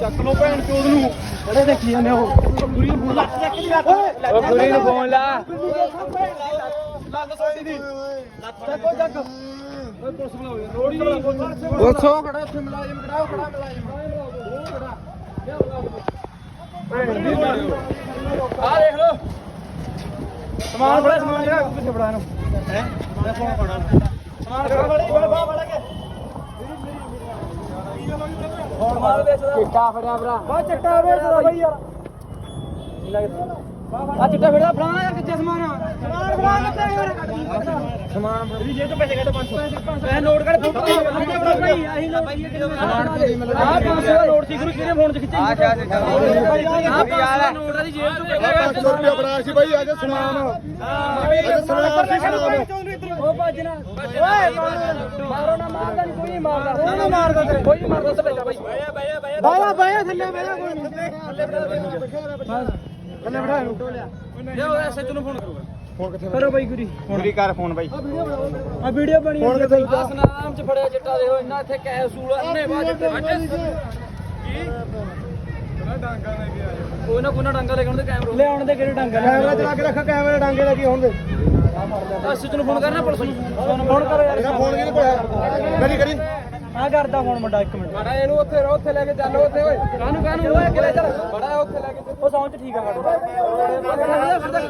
ਚੱਕ ਲੋ ਭੈਣ ਚੋਦ ਨੂੰ ਬੜੇ ਦੇਖੀ ਜਾਂਦੇ ਉਹ ਗੁਰੀ ਨੂੰ ਫੋਨ ਲੱਗ ਚੱਕ ਗੁਰੀ ਨੂੰ ਫੋਨ ਲਾ ਲੱਗ ਸੋਟੀ ਦੀ ਚੱਕੋ ਚੱਕ ਓਏ ਪੁਲਿਸ ਬੁਲਾਓ ਰੋੜੀ ਪੁਲਿਸੋ ਖੜਾ ਉੱਥੇ ਮੁਲਾਜ਼ਮ ਖੜਾ ਖੜਾ ਮੁਲਾਜ਼ਮ ਆ ਦੇਖ ਲੋ ਸਮਾਨ ਫੜਾ ਸਮਾਨ ਜਿਹੜਾ ਪਿੱਛੇ ਫੜਾ ਇਹਨੂੰ ਹੈ ਮੈਂ ਫੋਨ ਫੜਾ ਚਿੱਟਾ ਫੜਿਆ ਭਰਾ। ਬਾ ਚੱਟਾ ਵੇਚਦਾ ਬਈ ਯਾਰ। ਆ ਚਿੱਟਾ ਫੜਾ ਫੜਾ ਯਾਰ ਕਿੱਥੇ ਸਮਾਨ। ਆ ਸਮਾਨ ਫੜਾ ਕਿੱਥੇ ਯਾਰ? ਸਮਾਨ ਫੜੀ। ਜੇ ਤੋਂ ਪੈਸੇ ਕੱਢ 500 ਪੈਸੇ ਨੋਟ ਕੱਢ ਫੋਟੋ ਭਾਈ। ਆਹੀ ਲੋ ਭਾਈ ਆ 500 ਦਾ ਨੋਟ ਸੀ ਗੁਰੂ ਕਿਹਨੇ ਫੋਨ ਚ ਖਿੱਚੀ ਆ ਕਿਆ ਸੀ? ਆ 500 ਦਾ ਨੋਟ ਆ ਦੀ ਜੇਬ ਤੋਂ ਕੱਢਿਆ 500 ਰੁਪਏ ਬਣਾ ਸੀ ਬਾਈ ਅੱਜ ਸਮਾਨ। ਅੱਜ ਸਮਾਨ ਸੀ ਸਮਾਨ। ਉਹ ਭੱਜਣਾ ਓਏ ਮਾਰੋ ਨਾ। ਮਾਰਦਾ ਨਹੀਂ ਕੋਈ ਮਾਰਦਾ। ਕੋਈ ਨਾ ਮਾਰਦਾ ਤੇਰੇ। ਕੋਈ ਮਾਰਦਾ ਤੇ ਬੈਠਾ ਬਾਈ ਬਾਇਆ ਬਾਇਆ ਬਾਇਆ ਬਾਇਆ ਥੱਲੇ ਬਾਇਆ ਕੋਈ ਥੱਲੇ ਬਿਠਾ ਇਹਨੂੰ। ਲਿਆਓ ਐਸਐਚ ਨੂੰ ਫੋਨ ਕਰੋ। ਫੋਨ ਕਿੱਥੇ ਕਰੋ ਬਾਈ ਗੁਰੀ। ਗੁਰੀ ਕਰ ਫੋਨ ਬਾਈ। ਆ ਵੀਡੀਓ ਬਣੀ ਫੋਨ ਕਿੱਥੇ ਆ ਸਨਾਮ ਚ ਫੜਿਆ ਚਿੱਟਾ ਦੇਖੋ ਇੰਨਾ ਇੱਥੇ ਕੈ? ਸੂਲ ਅੰਨੇ ਬਾਜ ਕੋਈ ਨਾ ਕੋਈ ਨਾ ਡਾਂਗਾ ਲੈ ਕੇ ਆਉਣ ਦੇ ਕੈਮਰਾ ਲੈ ਆਉਣ ਦੇ ਕਿਹੜੇ ਡਾਂਗਾ ਕੈਮਰਾ ਚਲਾ ਕੇ ਰੱਖ ਕੈਮਰੇ ਡਾਂਗੇ ਲੱਗੀ ਹੁਣ ਦੇ। ਐਸਐਚ ਨੂੰ ਫੋਨ ਕਰਨਾ ਪੁਲਿਸ ਨੂੰ। ਫੋਨ ਕਰੋ ਯਾਰ। ਇਹਦਾ ਫੋਨ ਕਿਹਨੇ ਪਾਇਆ ਕਰੀ ਕਰੀ ਆ ਕਰਦਾ ਫੋਨ ਮੁੰਡਾ ਇੱਕ ਮਿੰਟ। ਮਾੜਾ ਇਹਨੂੰ ਉੱਥੇ ਰੋ ਉੱਥੇ ਲੈ ਕੇ ਚੱਲ ਉੱਥੇ ਓਏ। ਕਾਹਨੂੰ ਕਾਹਨੂੰ? ਓਏ ਕਿਲੇ ਚੱਲ। ਉੱਥੇ ਲੈ ਕੇ ਉਹ ਸੌਂਚ ਠੀਕ ਆ ਸਾਡੇ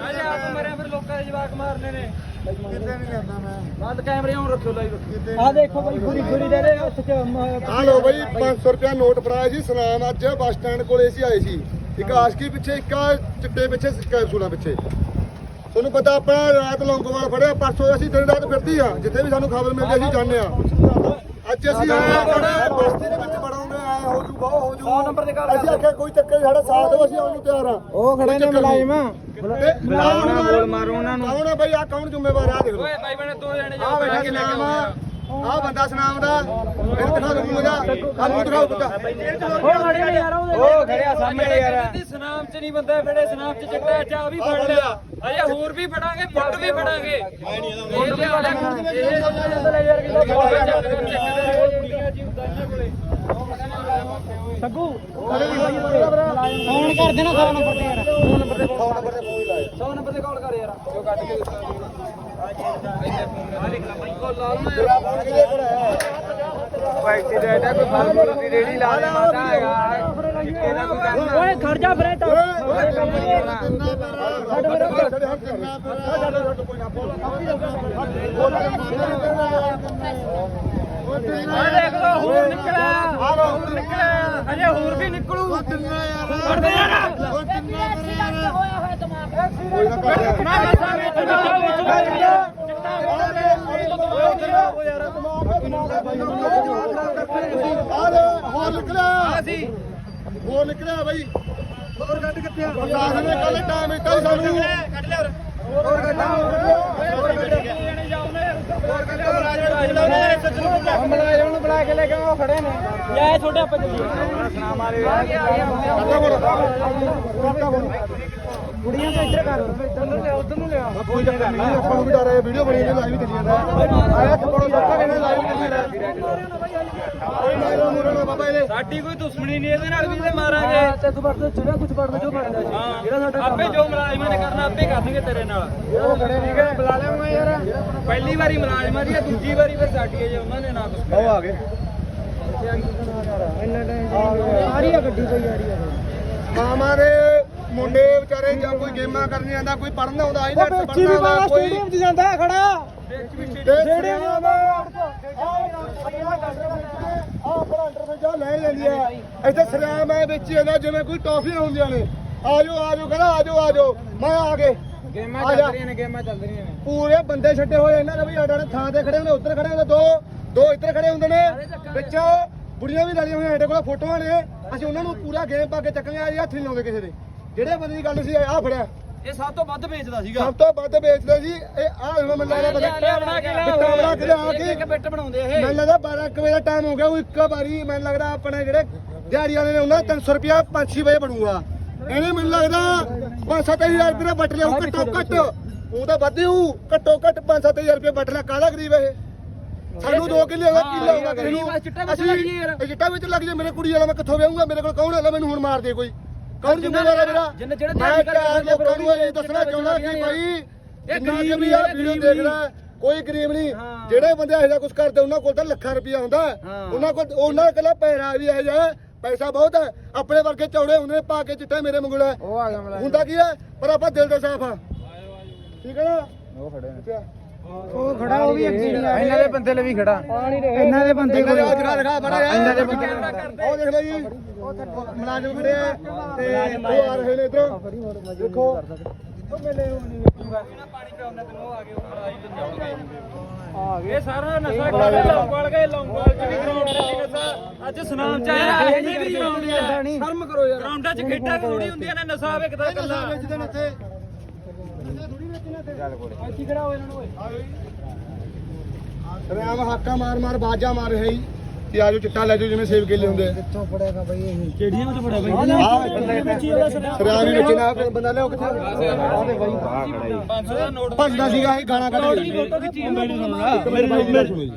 ਮਰਿਆ ਫਿਰ ਲੋਕਾਂ ਦੇ ਜਵਾਕ ਮਾਰਨੇ ਨੇ ਕਿੱਥੇ ਨਹੀਂ ਕਰਦਾ ਮੈਂ? ਬੰਦ ਕੈਮਰੇ ਆਨ ਰੱਖਿਓ ਲਾਈਵ। ਆ ਦੇਖੋ ਬਾਈ ਗੁਰੀ ਗੁਰੀ ਦੇ ਦੇ ਉੱਥੇ ਆ ਲੋ ਬਾਈ 500 ਰੁਪਏ ਨੋਟ ਫੜਾਇਆ ਸੀ ਸਨਾਮ ਅੱਜ ਬੱਸ ਸਟੈਂਡ ਕੋਲੇ ਸੀ ਆਏ ਸੀ। ਇੱਕ ਆਸ਼ਕੀ ਪਿੱਛੇ ਇੱਕ ਚਿੱਟੇ ਪਿੱਛੇ ਕੈਪਸੂਲਾਂ ਪਿੱਛੇ। ਤੁਹਾਨੂੰ ਪਤਾ ਆਪਾਂ ਰਾਤ ਲੌਂਗੋਵਾਲ ਫੜਿਆ ਪਰਸੋਂ ਅਸੀਂ ਦਿਨ ਰਾਤ ਫਿਰਦੀ ਆ। ਜਿੱਥੇ ਵੀ ਸਾਨੂੰ ਖਬਰ ਮਿਲਦੀ ਅਸੀਂ ਜਾਂਦੇ ਆ। ਅੱਜ ਅਸੀਂ ਆਏ ਆ ਬਸਤੀ ਦੇ ਵਿੱਚ ਬੜਾਉਂਦੇ ਆ ਹੋ ਜੂ ਬਹੁ ਹੋ ਜੂ 100 ਨੰਬਰ ਤੇ ਗੱਲ ਅਸੀਂ ਆਖਿਆ ਕੋਈ ਚੱਕਰ ਨੀ, ਸਾਡਾ ਸਾਥ ਦਿਓ ਅਸੀਂ ਆਉਣ ਨੂੰ ਤਿਆਰ ਆ ਉਹ ਖੜੇ ਨੇ ਮੁਲਾਜ਼ਮ ਬੁਲਾਓ ਉਹਨਾਂ ਬੋਲ ਮਾਰੋ ਉਹਨਾਂ ਨੂੰ। ਕੌਣ ਆ ਬਈ ਆ ਕੌਣ ਜ਼ਿੰਮੇਵਾਰ ਆ ਦੇਖ ਲਓ। ਓਏ ਬਾਈ ਬਣੇ ਦੋ ਜਣੇ ਆ ਬੈਠਾ ਸਨਾਮ ਆ। ਆ। ਬੰਦਾ ਸਨਾਮ ਦਾ। ਇਹਨੂੰ ਦਿਖਾ ਦੋ ਦਾ ਆ ਮੂੰਹ ਦਿਖਾਓ ਪੁੱਤਾ ਉਹ ਖੜੇ ਨੇ ਯਾਰ ਉਹ ਖੜਿਆ ਸਾਹਮਣੇ ਯਾਰ। ਸਨਾਮ ਚ ਨਹੀਂ ਬੰਦਾ ਫੜੇ ਸਨਾਮ ਚ ਚਿੱਟਾ ਚਾ ਵੀ ਫੜ ਲਿਆ। ਅਜੇ ਹੋਰ ਵੀ ਫੜਾਂਗੇ ਪੁੱਟ ਵੀ ਫੜਾਂਗੇ। ਇਹ ਲਿਆ। ਇਹ ਲੈ ਯਾਰ ਸੱਗੂ ਫੋਨ ਕਰ ਦੇਣਾ 100 ਨੰਬਰ ਤੇ ਯਾਰ। 100 ਨੰਬਰ ਤੇ ਫੋਨ ਨੰਬਰ ਤੇ ਫੋਨ ਲਾਇਆ। 100 ਨੰਬਰ ਤੇ ਕਾਲ ਕਰ ਯਾਰ। ਜੋ ਕੱਢ ਕੇ ਪੈਸੇ ਦੇ ਦੇ ਕੋਈ ਫਾਲਤੂ ਦੀ ਰੇੜੀ ਲਾ ਦੇ ਮਾਤਾ ਹੈਗਾ। ਇਹਦਾ ਕੋਈ ਕਰਨਾ ਓਏ ਖੜ ਜਾ ਫਰੇ ਤਾਂ। ਓਏ ਦੇਖ ਲੋ ਹੋਰ ਨਿਕਲਿਆ। ਹੋਰ ਨਿਕਲਿਆ। ਅਜੇ ਹੋਰ ਵੀ ਨਿਕਲੂ। ਛੱਡ ਦੇ ਯਾਰ। ਹੋਇਆ ਹੋਇਆ ਦਿਮਾਗ ਮੈਂ ਮਸਾ ਵਿੱਚ ਚਿੱਟਾ ਵਿੱਚ ਹੋਰ ਨਿਕਲਿਆ। ਸੀ ਹੋਰ ਨਿਕਲਿਆ ਬਾਈ ਹੋਰ ਗੱਡ ਕਿੱਥੇ ਆ? ਪ੍ਰਸ਼ਾਸਨ ਨੇ ਕੱਲ ਟਾਈਮ ਦਿੱਤਾ ਸਾਨੂੰ ਕੱਢ ਲਿਆ। ਹੋਰ ਮੁਲਾਜ਼ਮ ਨੂੰ ਬੁਲਾ ਕੇ ਲੈ ਕੇ ਆਓ ਖੜੇ ਨੇ ਯਾ ਤੁਹਾਡੇ ਆਪਾਂ ਚੱਲੀਏ ਕੁੜੀਆਂ ਤੇ ਇੱਧਰ ਕਰ ਇੱਧਰ ਨੂੰ ਲਿਆ ਉਧਰ ਨੂੰ ਲਿਆ ਕੋਈ ਚੱਕਰ ਨਹੀਂ ਆਪਾਂ ਨੂੰ ਵੀ ਡਰ ਹੈ ਵੀਡੀਓ ਬਣੀ ਲਾਈਵ ਚੱਲੀ ਜਾਂਦਾ ਆਇਆ ਥੋੜਾ ਸੌਖਾ ਕਹਿੰਦੇ ਲਾਈਵ ਚੱਲੀ ਜਾਂਦਾ ਕੋਈ ਮਾਰੋ ਮੁਰਣਾ ਬਾਬਾ ਇਹਦੇ ਸਾਡੀ ਕੋਈ ਦੁਸ਼ਮਣੀ ਨਹੀਂ ਇਹਦੇ ਨਾਲ ਵੀ ਤੇ ਮਾਰਾਂਗੇ। ਤੇ ਤੂੰ ਵਰਤ ਜਿਹੜਾ ਕੁਝ ਵਰਤ ਜੋ ਫੜਦਾ ਜਿਹੜਾ ਸਾਡਾ ਆਪੇ ਜੋ ਮੁਲਾਜ਼ਮਾਂ ਨੇ ਕਰਨਾ ਆਪੇ ਕਰਨਗੇ ਤੇਰੇ ਨਾਲ। ਉਹ ਖੜੇ ਨਹੀਂ ਗਏ ਬੁਲਾ ਲਿਆਉਂਗਾ ਯਾਰ। ਪਹਿਲੀ ਵਾਰੀ ਮੁਲਾਜ਼ਮਾਂ ਦੀ ਹੈ ਦੂਜੀ ਵਾਰੀ ਫਿਰ ਸਾਡੀ ਹੈ ਜੇ ਉਹਨਾਂ ਨੇ ਨਾ ਕੁਛ ਉਹ ਆ ਗਏ। ਇੰਨਾ ਟਾਈਮ ਆ ਰਹੀ ਆ ਗੱਡੀ ਕੋਈ ਆ ਰਹੀ ਆ। ਮਾਮਾ ਦੇ ਮੁੰਡੇ ਵਿਚਾਰੇ ਜਾਂ ਕੋਈ ਗੇਮਾਂ ਕਰਨੀ ਆਂਦਾ ਕੋਈ ਪੜਨ ਆਉਂਦਾ ਆਈਲੈਟਸ ਪੜਨਾ ਆਉਂਦਾ ਕੋਈ ਚ ਜਾਂਦਾ ਖੜਾ। ਜਿਹੜੇ ਆਉਂਦਾ ਆ। ਪਲਾਂਟਰ ਤੇ ਜਾ ਲੈ ਜਾਂਦੀ ਆ। ਇੱਥੇ ਸਰਿਆਮ ਐ ਵਿੱਚ ਹੀ ਜਾਂਦਾ ਜਿਵੇਂ ਕੋਈ ਟੌਫੀਆਂ ਹੁੰਦੀਆਂ ਨੇ। ਆਜੋ ਆਜੋ ਕਹਿੰਦਾ ਆਜੋ ਆਜੋ ਮੈਂ ਆ ਗਏ ਗੇਮਾਂ ਚੱਲ। ਰਹੀਆਂ ਨੇ ਗੇਮਾਂ ਚੱਲ ਰਹੀਆਂ ਨੇ। ਪੂਰੇ ਬੰਦੇ ਛੱਡੇ ਹੋਏ ਇਹਨਾਂ ਦੇ ਵੀ ਆਡਾ ਥਾਂ ਤੇ ਖੜੇ ਹੁੰਦੇ ਉੱਧਰ ਖੜੇ ਹੁੰਦੇ ਦੋ ਦੋ ਇੱਧਰ ਖੜੇ ਹੁੰਦੇ ਨੇ। ਵਿੱਚ ਬੁੜੀਆਂ ਵੀ ਰਲੀਆਂ ਹੋਈਆਂ ਸਾਡੇ ਕੋਲ ਫੋਟੋਆਂ ਨੇ। ਅਸੀਂ ਉਹਨਾਂ ਨੂੰ ਪੂਰਾ ਗੇਮ ਪਾ ਕੇ ਚੱਕਾਂਗੇ ਆ ਹੱਥ ਨਹੀਂ ਲਾਉਂਦੇ ਕਿਸੇ ਦੇ। ਜਿਹੜੇ ਬੰਦੇ ਦੀ ਗੱਲ ਸੀ ਆ ਫੜਿਆ। ਇਹ ਸਭ ਤੋਂ ਵੱਧ ਵੇਚਦਾ ਸੀਗਾ। ਸਭ ਤੋਂ ਵੱਧ ਵੇਚਦੇ ਸੀ ਇਹ ਆ ਹੁਣ ਮੈਨੂੰ ਲੱਗਦਾ ਲਿਆ ਬਣਾ ਕੇ ਲਿਆ ਬਿੱਟਾ ਬਣਾ ਕੇ ਲਿਆ ਕੇ ਇੱਕ ਬਿੱਟ ਬਣਾਉਂਦੇ ਇਹ। ਮੈਨੂੰ ਲੱਗਦਾ 12 ਕੁ ਵਜੇ ਦਾ ਟਾਈਮ ਹੋ ਗਿਆ ਉਹ ਇੱਕ ਵਾਰੀ ਮੈਨੂੰ ਲੱਗਦਾ ਆਪਣੇ ਜਿਹੜੇ ਦਿਹਾੜੀ ਵਾਲੇ ਨੇ ਉਹਨਾਂ ਦਾ 300 ਰੁਪਿਆ 5-6 ਵਜੇ ਬਣੂਗਾ। ਇਹਨੇ ਮੈਨੂੰ ਲੱਗਦਾ 5-7000 ਰੁਪਏ ਦਾ ਵੱਟ ਲਿਆ ਘੱਟੋ ਘੱਟ ਉਹ ਤਾਂ ਵਧੇ ਹੂ ਘੱਟੋ ਘੱਟ 5-7000 ਰੁਪਏ ਵੱਟ ਲਿਆ ਕਾਹਦਾ ਗਰੀਬ ਇਹ? ਸਾਨੂੰ 2 ਕਿੱਲੇ ਹੋਗਾ ਕਿੱਲਾ ਹੋਗਾ ਕਿਸੇ ਨੂੰ ਚਿੱਟਾ ਵਿੱਚ ਲੱਗ ਜੇ ਯਾਰ। ਇਹ ਚਿੱਟਾ ਵਿੱਚ ਲੱਗ ਜੇ ਮੇਰੇ ਕੁੜੀ ਵਾਲਾ ਮੈਂ ਕਿੱਥੋਂ ਵਿਆਹੂੰਗਾ ਮੇਰੇ ਕੋਲ ਕੌਣ ਹੈਗਾ ਮੈਨੂੰ ਹੁਣ ਮਾਰ ਦੇ ਕੋਈ। ਕੌਣ ਜ਼ਿੰਮੇਵਾਰ ਹੈ ਮੇਰਾ ਜਿੰਨੇ- ਜਿਹੜੇ ਮੈਂ ਦਿਹਾੜੀ ਚਾਰ ਕਰਦੇ ਲੋਕਾਂ ਨੂੰ ਇਹ ਚਿੱਟਾ ਦੱਸਣਾ ਚਾਹੁੰਦਾ ਕਿ ਵਿੱਚ ਭਾਈ ਇਹ ਜਿੰਨਾ ਗਰੀਬ ਕਿ ਵੀ ਆ ਨਹੀਂ, ਵੀਡੀਓ ਗਰੀਬ ਦੇਖ ਰਿਹਾ ਕੋਈ ਗਰੀਬ ਨਹੀਂ। ਜਿਹੜੇ ਬੰਦੇ ਇਹੋ ਜਿਹਾ ਕੁਝ ਕਰਦੇ ਉਹਨਾਂ ਕੋਲ ਤਾਂ ਲੱਖਾਂ ਰੁਪਇਆ ਹੁੰਦਾ। ਉਹਨਾਂ ਕੋਲ ਉਹਨਾਂ ਕੋਲ ਪੈਸਾ ਵੀ ਇਹੋ ਜਿਹਾ ਪੈਸਾ ਬਹੁਤ ਹੈ। ਆਪਣੇ ਵਰਗੇ ਚੌੜੇ ਹੁੰਦੇ ਨੇ ਪਾ ਕੇ ਚਿੱਟਾ ਮੇਰੇ ਮੰਗਲ ਹੈ ਹੁੰਦਾ ਕੀ ਹੈ? ਪਰ ਆਪਾਂ ਦਿਲ ਦੇ ਸਾਫ਼ ਆ। ਠੀਕ ਹੈ ਨਾ? ਉਹ ਖੜੇ ਨੇ। ਉਹ ਖੜਾ ਉਹ ਵੀ ਅੱਗੇ ਨਹੀਂ ਇਹਨਾਂ ਦੇ ਬੰਦੇ ਲਈ ਵੀ ਖੜਾ। ਇਹਨਾਂ ਦੇ ਬੰਦੇ ਇਹਨਾਂ ਦੇ ਦਿਖਾ ਦਿਖਾ ਬੜਾ ਇਹਨਾਂ ਦੇ ਬੰਦੇ ਉਹ ਦੇਖ ਲਓ ਜੀ। ਉਹ ਮੁਲਾਜ਼ਮ ਖੜੇ ਆ ਤੇ ਉਹ ਆ ਰਹੇ ਨੇ ਇਧਰੋਂ। ਦੇਖੋ। ਇਹ ਸਾਰਾ ਨਸ਼ਾ ਕਰਦੇ ਲੌਂਗਵਾਲ ਗਏ ਲੌਂਗਵਾਲ ਚ ਵੀ ਗਰਾਊਂਡ ਚ ਨਸ਼ਾ। ਅੱਜ ਸੁਨਾਮ ਚ ਆਇਆ ਇਹ ਨਹੀਂ ਵੀ ਗਰਾਊਂਡ ਸ਼ਰਮ ਕਰੋ ਯਾਰ। ਗਰਾਊਂਡਾਂ ਚ ਖੇਡਾਂ ਥੋੜੀ ਹੁੰਦੀਆਂ ਨੇ ਨਸ਼ਾ ਵੇਖਦਾ ਕੱਲਾ ਵੇਚਦੇ ਨੇ ਇੱਥੇ ਕੀ ਖੜਾ ਹੋ ਇਹਨਾਂ ਨੂੰ ਓਏ ਰਾਮ ਹਾਕਾ ਮਾਰ ਮਾਰ ਬਾਜਾ ਮਾਰ ਰਿਹਾ। ਜੀ ਤੇ ਆਜੋ ਚਿੱਟਾ ਲੈ ਜਾਓ ਜਿਵੇਂ ਸੇਬ ਕੇਲੇ ਹੁੰਦੇ। ਆ ਕਿੱਥੋਂ ਪੜੇਗਾ ਬਈ ਇਹ? ਕਿਹੜੀਆਂ ਵਿੱਚ ਬੜਾ ਬਈ? ਸਰਿਆਮ ਹੀ ਵਿੱਚ ਨਾ ਬੰਦਾ ਲਿਓ ਕਿੱਥੇ? ਆਦੇ ਬਾਈ। 500 ਦਾ ਨੋਟ ਭੰਦਾ ਸੀਗਾ ਇਹ ਗਾਣਾ ਕੱਢ ਦੀ ਫੋਟੋ ਖਿੱਚੀ ਮੇਰੀ ਸੁਣੋ ਜੀ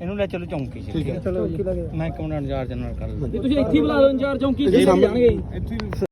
ਇਹਨੂੰ ਲੈ ਚਲੋ ਚੌਂਕੀ ਚ। ਠੀਕ ਹੈ। ਮੈਂ ਕਮੰਡਰ ਇੰਚਾਰਜ ਨਾਲ ਕਰ ਤੁਸੀਂ ਇੱਥੇ ਬੁਲਾ ਦਿਓ ਇੰਚਾਰਜ ਚੌਂਕੀ ਜੀ, ਜਾਣਗੇ।